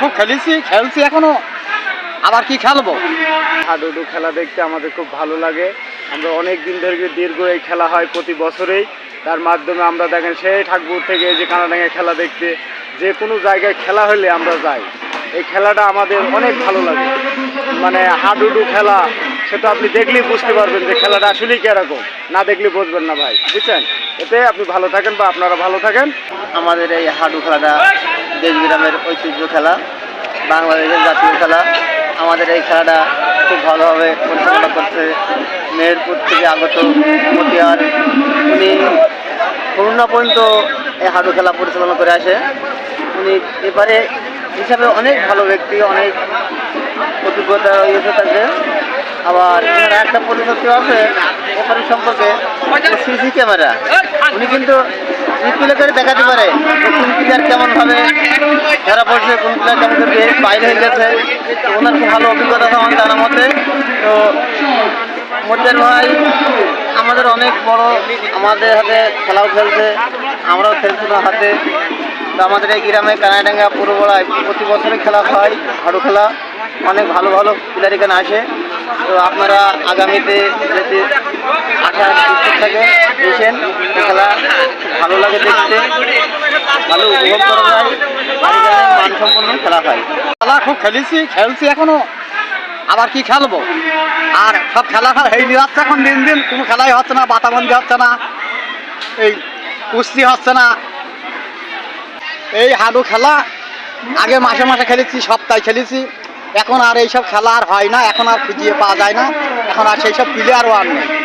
খুব খেলেছি, খেলছি এখনও। আবার কি খেলব? হাডুডু খেলা দেখতে আমাদের খুব ভালো লাগে। আমরা অনেক দিন ধরে দীর্ঘ এই খেলা হয় প্রতি বছরেই। তার মাধ্যমে আমরা দেখেন সেই ঠাকুর থেকে যে কানাডাঙ্গে খেলা দেখতে, যে কোনো জায়গায় খেলা হলে আমরা যাই। এই খেলাটা আমাদের অনেক ভালো লাগে। মানে হাডুডু খেলা সেটা আপনি দেখলেই বুঝতে পারবেন যে খেলাটা আসলেই কীরকম। না দেখলে বুঝবেন না ভাই, বুঝছেন? এতে আপনি ভালো থাকেন বা আপনারা ভালো থাকেন। আমাদের এই হাডু খেলাটা দেশ গ্রামের ঐতিহ্য খেলা, বাংলাদেশের জাতীয় খেলা। আমাদের এই খেলাটা খুব ভালোভাবে পরিচালনা করছে মেহেরপুর থেকে আগত মতিয়ার। উনি করোনা পর্যন্ত এই হাডু খেলা পরিচালনা করে আসে। উনি এবারে হিসাবে অনেক ভালো ব্যক্তি, অনেক অভিজ্ঞতা রয়েছে তাকে আবার একটা পরিচিতি আছে এবারে সম্পর্কে সিসি ক্যামেরা। উনি কিন্তু করে দেখাতে পারে কোন প্লেয়ার কেমন ভাবে ধরা পড়ছে, কোন প্লেয়ার কেমন করে বাইরে হয়ে গেছে। ওনার খুব ভালো অভিজ্ঞতা আছে আমার মতে। তো মতিয়ার ভাই, আমাদের অনেক বড়, আমাদের হাতে খেলাও খেলছে, আমরাও খেলছি ওনার হাতে। তো আমাদের এই গ্রামে কানাডাঙ্গা পুরোবড়ায় প্রতি বছরই খেলা হয় হাড়ু খেলা। অনেক ভালো ভালো প্লেয়ার এখানে আসে। তো আপনারা আগামীতে যদি আসার ইচ্ছুক থাকে এসেন খেলা ভালো লাগে দেখতে, ভালো উপভোগ করা যায় মানসম্পন্ন খেলা হয়। খেলা খুব খেলেছি, খেলছি এখনও, আবার কি খেলব? আর সব খেলা খেলা হয়ে এখন দিন দিন, কোনো খেলাই হচ্ছে না বাতাবন্দি হচ্ছে না, এই কুস্তি হচ্ছে না। এই হাডু খেলা, আগে মাসে মাসে খেলেছি, সপ্তাহে খেলেছি। এখন আর এইসব খেলা আর হয় না, এখন আর খুঁজিয়ে পাওয়া যায় না, এখন আর সেই সব প্লেয়ারও আর নেই।